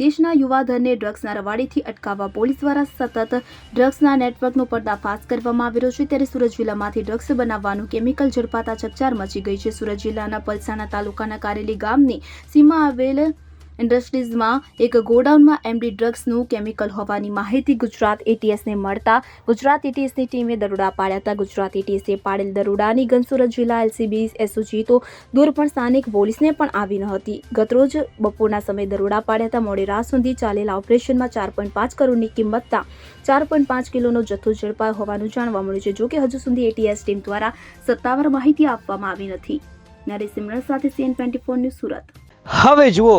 દેશના યુવાધનને ડ્રગ્સના રવાડીથી અટકાવવા પોલીસ દ્વારા સતત ડ્રગ્સના નેટવર્કનો પર્દાફાશ કરવામાં આવી રહ્યો છે. ત્યારે સુરત જિલ્લામાંથી ડ્રગ્સ બનાવવાનું કેમિકલ ઝડપાતા ચકચાર મચી ગઈ છે. સુરત જિલ્લાના પલસાણા તાલુકાના કારેલી ગામની સીમા આવેલ ઇન્ડસ્ટ્રીઝમાં એક ગોડાઉનમાં એમડી ડ્રગ્સનું કેમિકલ હોવાની માહિતી ગુજરાત એટીએસને મળતા ગુજરાત એટીએસની ટીમે દરોડા પાડ્યા હતા. ગુજરાત એટીએસે પાડેલ દરોડાની ગન સુરત જિલ્લા એલસીબી એસઓજી તો દૂર પણ સ્થાનિક પોલીસને પણ આવી ન હતી. ગતરોજ બપોરના સમયે દરોડા પાડ્યા હતા. મોડી રાત સુધી ચાલેલા ઓપરેશનમાં ચાર પોઈન્ટ પાંચ કરોડની કિંમતતા ચાર પોઈન્ટ પાંચ કિલોનો જથ્થો ઝડપાયો હોવાનું જાણવા મળ્યું છે. જોકે હજુ સુધી એટીએસ ટીમ દ્વારા સત્તાવાર માહિતી આપવામાં આવી નથી. નરેશ સિમરન સાથે સીએન ટ્વેન્ટી ન્યૂઝ સુરત. હવે જુઓ